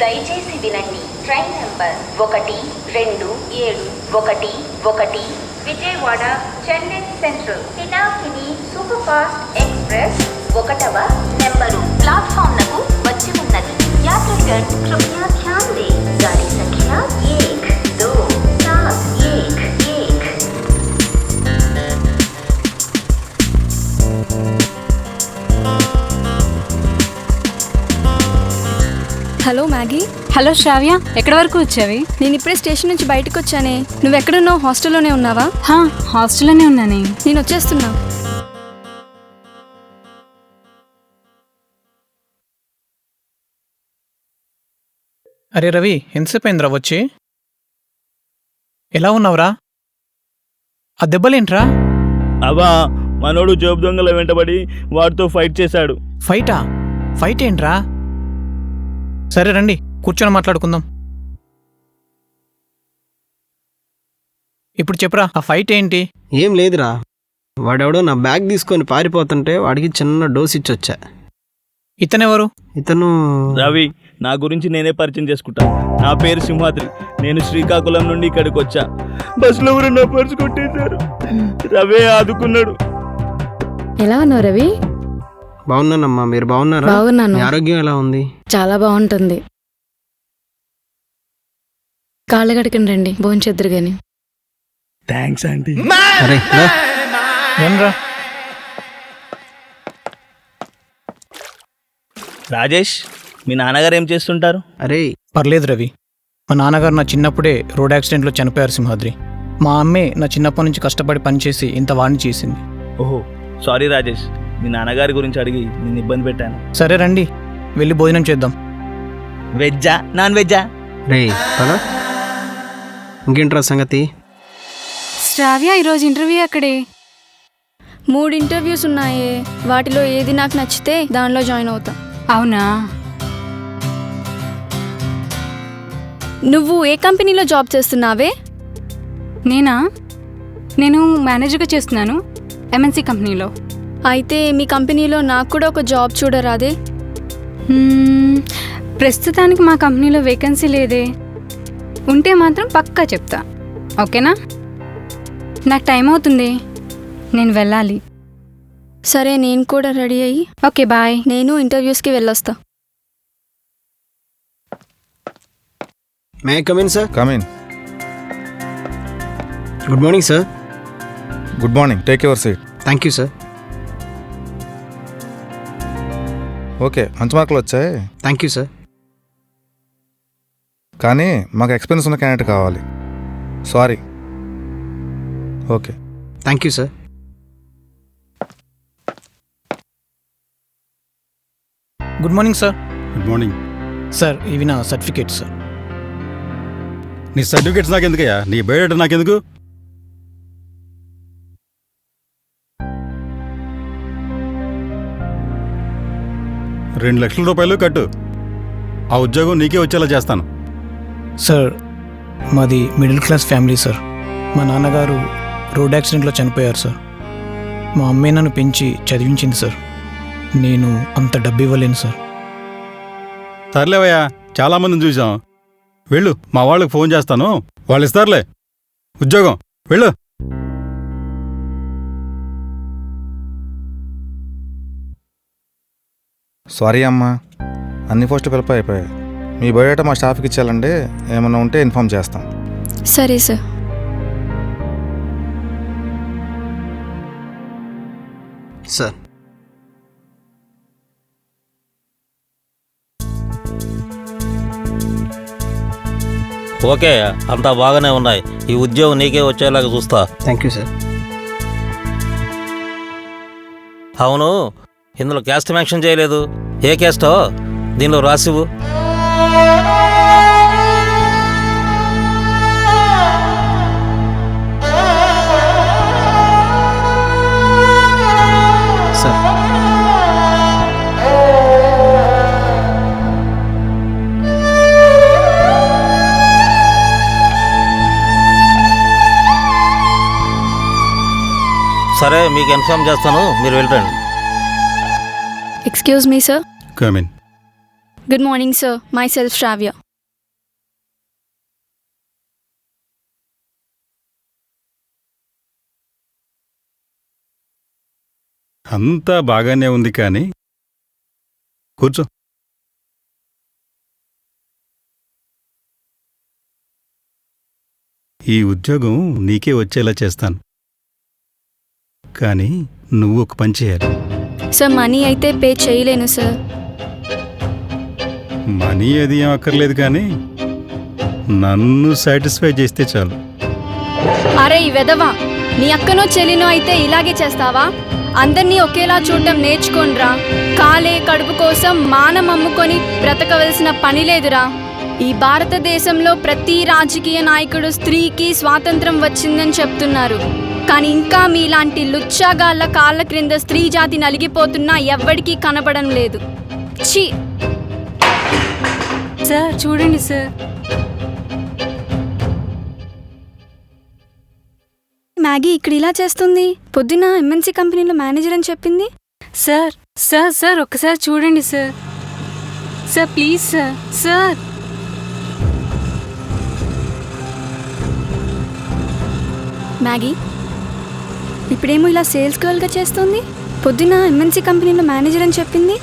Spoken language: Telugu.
దయచేసి వినండి. ట్రైన్ నంబర్ ఒకటి రెండు ఏడు ఒకటి ఒకటి Vijayawada Chennai Central Pinakini super fast express ఒకటవ నెంబరు. ప్లాట్ఫామ్లకు వచ్చి ఉన్నది. యాత్రికర్ కృపయా హలో మ్యాగీ. హలో శ్రావ్య ఎక్కడి వరకు వచ్చావి? నేను ఇప్పుడే స్టేషన్ నుంచి బయటకు వచ్చానే. నువ్వెక్కడున్నావు హాస్టల్లోనే ఉన్నావా? హా హాస్టల్లోనే ఉన్నానే. నేను వచ్చేస్తున్నా. అరే రవి ఎంతసేపు అయిందిరా వచ్చి? ఎలా ఉన్నావురా? ఆ దెబ్బలేంట్రా? అవా మనోడు జోబు దొంగల వెంటబడి వాడితో ఫైట్ చేశాడు. ఫైటా? ఫైట్ ఏంట్రా సరే రండి కూర్చొని మాట్లాడుకుందాం. ఇప్పుడు చెప్పురా ఆ ఫైట్ ఏంటి? ఏం లేదురా. వాడెవడో నా బ్యాగ్ తీసుకొని పారిపోతుంటే వాడికి చిన్న డోస్ ఇచ్చొచ్చా. ఇతనెవరు? ఇతను రవి నా గురించి నేనే పరిచయం చేసుకుంటా. నా పేరు సింహాద్రి. నేను శ్రీకాకుళం నుండి ఇక్కడికి వచ్చా. బస్సులో ఎవరు నా పర్సు కొట్టేశారు. రవే ఆదుకున్నాడు. ఎలా ఉన్నావు రవి? బాగున్నానమ్మా. మీరు బాగున్నారా? బాగున్నాను. మీ ఆరోగ్యం ఎలా ఉంది? చాలా బాగుంటుంది. కాళ్ళు కడకండి రండి. భోంచెద్దురు గాని. Thanks aunty. అరే రా. ఏమ్రా రాజేష్ మీ నాన్నగారు ఏం చేస్తుంటారు? అరే. పర్లేదు రవి. మా నాన్నగారు నా చిన్నప్పుడే రోడ్ యాక్సిడెంట్లో చనిపోయారు సింహాద్రి. మా అమ్మే నా చిన్నప్పటి నుంచి కష్టపడి పనిచేసి ఇంత వాడిని చేసింది. ఓహో సారీ రాజేష్. మీ నాన్నగారి గురించి అడిగి నేను ఇబ్బంది పెట్టాను. సరే రండి వెళ్ళి భోజనం చేద్దాం. వెజ్జా? నాన్ వెజ్జా? రే పదా ఇంకేంట్రా సంగతి? శ్రావ్య ఈరోజు ఇంటర్వ్యూ అక్కడే మూడు ఇంటర్వ్యూస్ ఉన్నాయే. వాటిలో ఏది నాకు నచ్చితే దానిలో జాయిన్ అవుతా. అవునా? నువ్వు ఏ కంపెనీలో జాబ్ చేస్తున్నావే? నేనా? నేను మేనేజర్గా చేస్తున్నాను ఎంఎన్సీ కంపెనీలో. అయితే మీ కంపెనీలో నాకు కూడా ఒక జాబ్ చూడరాదే ప్రస్తుతానికి మా కంపెనీలో వేకెన్సీ లేదే. ఉంటే మాత్రం పక్కా చెప్తా. ఓకేనా? నాకు టైం అవుతుంది. నేను వెళ్ళాలి. సరే నేను కూడా రెడీ అయ్యి ఓకే బాయ్. నేను ఇంటర్వ్యూస్కి వెళ్ళొస్తా. May come in sir come in good morning sir good morning take your seat thank you sir okay మంచి మార్కులు వచ్చాయి. థ్యాంక్ యూ సార్ కానీ మాకు ఎక్స్పీరియన్స్ ఉన్న క్యాండిడేట్ కావాలి. Sorry okay. Thank you sir good morning sir good morning sir ఇవి నా సర్టిఫికేట్ సార్ నీ సర్టిఫికేట్స్ నాకెందుకయ్యా? నీ బయోడేటా నాకెందుకు? రెండు లక్షల రూపాయలు కట్టు. ఆ ఉద్యోగం నీకే వచ్చేలా చేస్తాను. సార్ మాది మిడిల్ క్లాస్ ఫ్యామిలీ సార్. మా నాన్నగారు రోడ్ యాక్సిడెంట్లో చనిపోయారు సార్. మా అమ్మే నన్ను పెంచి చదివించింది సార్. నేను అంత డబ్బు ఇవ్వలేను సార్. సర్లేవయ్యా చాలామందిని చూసాం వెళ్ళు మా వాళ్ళకి ఫోన్ చేస్తాను. వాళ్ళు ఇస్తారులే. ఉద్యోగం వెళ్ళు. సారీ అమ్మా. అన్ని పోస్టులు పిలుపు అయిపోయాయి. మీ బయోడేటా మా స్టాఫ్కి ఇచ్చేయాలంటే ఏమన్నా ఉంటే ఇన్ఫామ్ చేస్తాం. సరే సార్. సార్. ఓకే అంతా బాగానే ఉన్నాయి. ఈ ఉద్యోగం నీకే వచ్చేలాగా చూస్తా. థ్యాంక్ యూ సార్ అవును ఇందులో క్యాస్ట్ మెన్షన్ చేయలేదు? ఏ క్యాస్టో దీనిలో రాసివు సార్. సరే మీకు ఇన్ఫామ్ చేస్తాను. మీరు వెళ్ళండి excuse me sir come in good morning sir myself Shravya అంతా బాగానే ఉంది కానీ కూర్చో. ఈ ఉద్యోగం నీకే వచ్చేలా చేస్తాను. కానీ నువ్వు ఒక పని చేయాలి. సార్ మనీ అయితే పే చేయలేను సార్. మనీ అది ఏం అక్కర్లేదు కానీ నన్ను సాటిస్ఫై చేస్తే చాలు. అరే ఈ వెదవా నీ అక్కనో చెల్లినో అయితే ఇలాగే చేస్తావా? అందరినీ ఒకేలా చూడటం నేర్చుకోనరా కాలే కడుపు కోసం మానం అమ్ముకొని బ్రతకవలసిన పని లేదురా. ఈ భారతదేశంలో ప్రతి రాజకీయ నాయకుడు స్త్రీకి స్వాతంత్రం వచ్చిందని చెప్తున్నారు. కానీ ఇంకా మీలాంటి లుచ్చాగాళ్ళ కాళ్ళ క్రింద స్త్రీ జాతి నలిగిపోతున్నా ఎవ్వడికీ కనపడం లేదు. ఛీ! సార్ చూడండి సార్. మ్యాగీ ఇక్కడ ఇలా చేస్తుంది. పొద్దున ఎంఎన్సీ కంపెనీలో మేనేజర్ అని చెప్పింది. సార్ సార్ సార్ ఒక్కసారి చూడండి sir. Sir please sir sir. Maggi ఇప్పుడేమో ఇలా సేల్స్ గర్ల్గా చేస్తుంది? పొద్దున ఎంఎన్సీ కంపెనీలో మేనేజర్ అని చెప్పింది.